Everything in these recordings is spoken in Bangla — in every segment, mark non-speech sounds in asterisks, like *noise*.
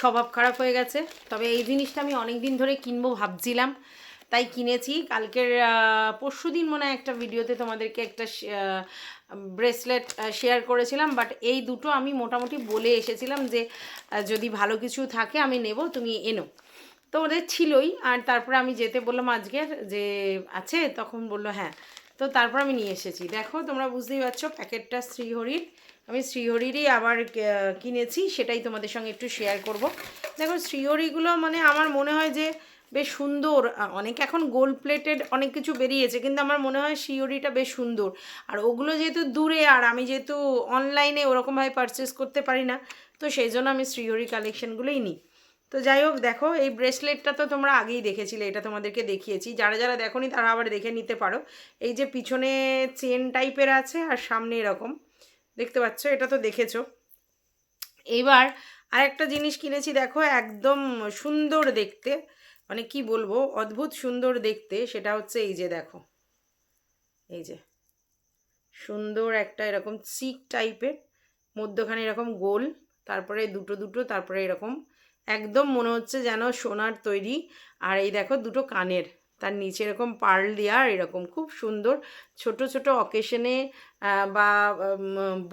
স্বভাব খারাপ হয়ে গেছে। তবে এই জিনিসটা আমি অনেক দিন ধরে কিনবো ভাবছিলাম। তাই কিনেছি। কালকের পরশু দিন মনে হয় একটা ভিডিওতে তোমাদেরকে একটা ব্রেসলেট শেয়ার করেছিলাম। বাট এই দুটো আমি মোটামুটি বলে এসেছিলাম যে যদি ভালো কিছু থাকে আমি নেব, তুমি এনো। তো ওদের ছিলই। আর তারপরে আমি যেতে বললাম আজকের যে আছে, তখন বলল হ্যাঁ। তো তারপর আমি নিয়ে এসেছি। দেখো, তোমরা বুঝতেই পারছ, প্যাকেটটা শ্রীহরির। আমি শ্রীহরিরই আবার কিনেছি, সেটাই তোমাদের সঙ্গে একটু শেয়ার করব। দেখো, শ্রীহরিগুলো মানে আমার মনে হয় যে বেশ সুন্দর অনেক এখন গোল্ড প্লেটেড অনেক কিছু বেরিয়েছে, কিন্তু আমার মনে হয় শিওরিটা বেশ সুন্দর। আর ওগুলো যেহেতু দূরে, আর আমি যেহেতু অনলাইনে ওরকমভাবে পারচেস করতে পারি না, তো সেই জন্য আমি শ্রীহরি কালেকশনগুলোই নিই। তো যাই হোক, দেখো, এই ব্রেসলেটটা তো তোমরা আগেই দেখেছিলে, এটা তোমাদেরকে দেখিয়েছি। যারা যারা দেখোনি, তারা আবার দেখে নিতে পারো। এই যে পিছনে চেন টাইপের আছে, আর সামনে এরকম। দেখতে পাচ্ছ, এটা তো দেখেছ। এইবার আরেকটা জিনিস কিনেছি, দেখো, একদম সুন্দর দেখতে। মানে কি বলব, অদ্ভুত সুন্দর দেখতে, সেটা হচ্ছে এই যে, দেখো। এই যে, সুন্দর একটা এরকম চিক টাইপের মধ্যখানে এরকম গোল, তারপরে দুটো দুটো, তারপরে এরকম, একদম মনে হচ্ছে যেন সোনার তৈরি। আর এই দেখো, দুটো কানের। তার নিচে এরকম পার্ল দেওয়া এরকম। খুব সুন্দর। ছোট ছোট অকেশনে বা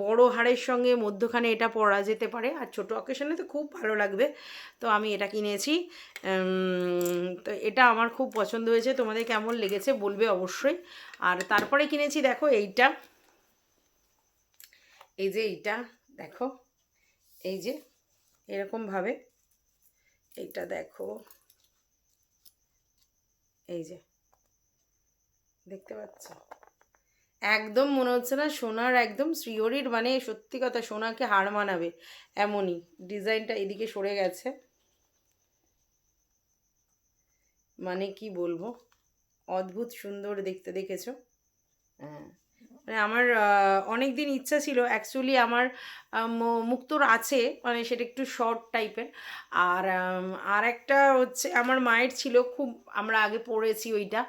বড় হাড়ের সঙ্গে মধ্যখানে এটা পরা যেতে পারে। আর ছোট অকেশনে তো খুব ভালো লাগবে। তো আমি এটা কিনেছি। তো এটা আমার খুব পছন্দ হয়েছে। তোমাদের কেমন লেগেছে বলবে অবশ্যই। আর তারপরে কিনেছি, দেখো এইটা। এই যে এইটা, দেখো। এই যে, এরকমভাবে। এইটা দেখো। এই যে, দেখতে পাচ্ছ? একদম মনে হচ্ছে না সোনার একদম শ্রীহরির মানে সত্যি কথা সোনাকে হার মানাবে এমনই। ডিজাইনটা এদিকে সরে গেছে। মানে কি বলব? অদ্ভুত সুন্দর দেখতে দেখেছ? হ্যাঁ। মানে আমার অনেক দিন ইচ্ছা ছিল অ্যাকচুয়ালি আমার মুক্তর আছে মানে সেটা একটু শর্ট টাইপের আর আর একটা হচ্ছে আমার মায়ের ছিল, খুব আমরা আগে পড়েছি ওইটা।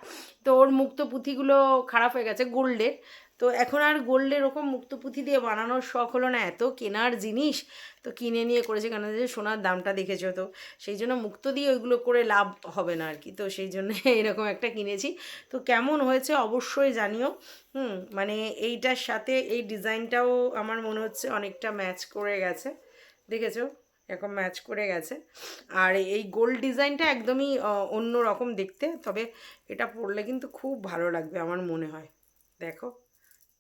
তো ওর মুক্ত পুঁথিগুলো খারাপ হয়ে গেছে, গোল্ডের। তো এখন আর গোল্ড এরকম মুক্ত পুঁথি দিয়ে বানানোর শখ হলো না, এত কেনার জিনিস। তো কিনে নিয়ে করেছে কেন যে সোনার দামটা দেখেছ তো। সেই জন্য মুক্ত দিয়ে ওইগুলো করে লাভ হবে না আর কি তো সেই জন্য *laughs* এরকম একটা কিনেছি। তো কেমন হয়েছে অবশ্যই জানিও। হুম মানে এইটার সাথে এই ডিজাইনটাও আমার মনে হচ্ছে অনেকটা ম্যাচ করে গেছে। দেখেছ? এরকম ম্যাচ করে গেছে। আর এই গোল্ড ডিজাইনটা একদমই অন্য রকম দেখতে। তবে এটা পরলে কিন্তু খুব ভালো লাগবে আমার মনে হয়। দেখো।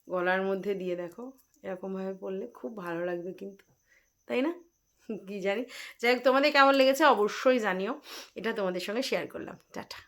গলার মধ্যে দিয়ে দেখো, এরকমভাবে পরলে খুব ভালো লাগবে কিন্তু, তাই না? *laughs* কি জানি? যাই হোক, তোমাদের কেমন লেগেছে অবশ্যই জানিও। এটা তোমাদের সঙ্গে শেয়ার করলাম। টাটা।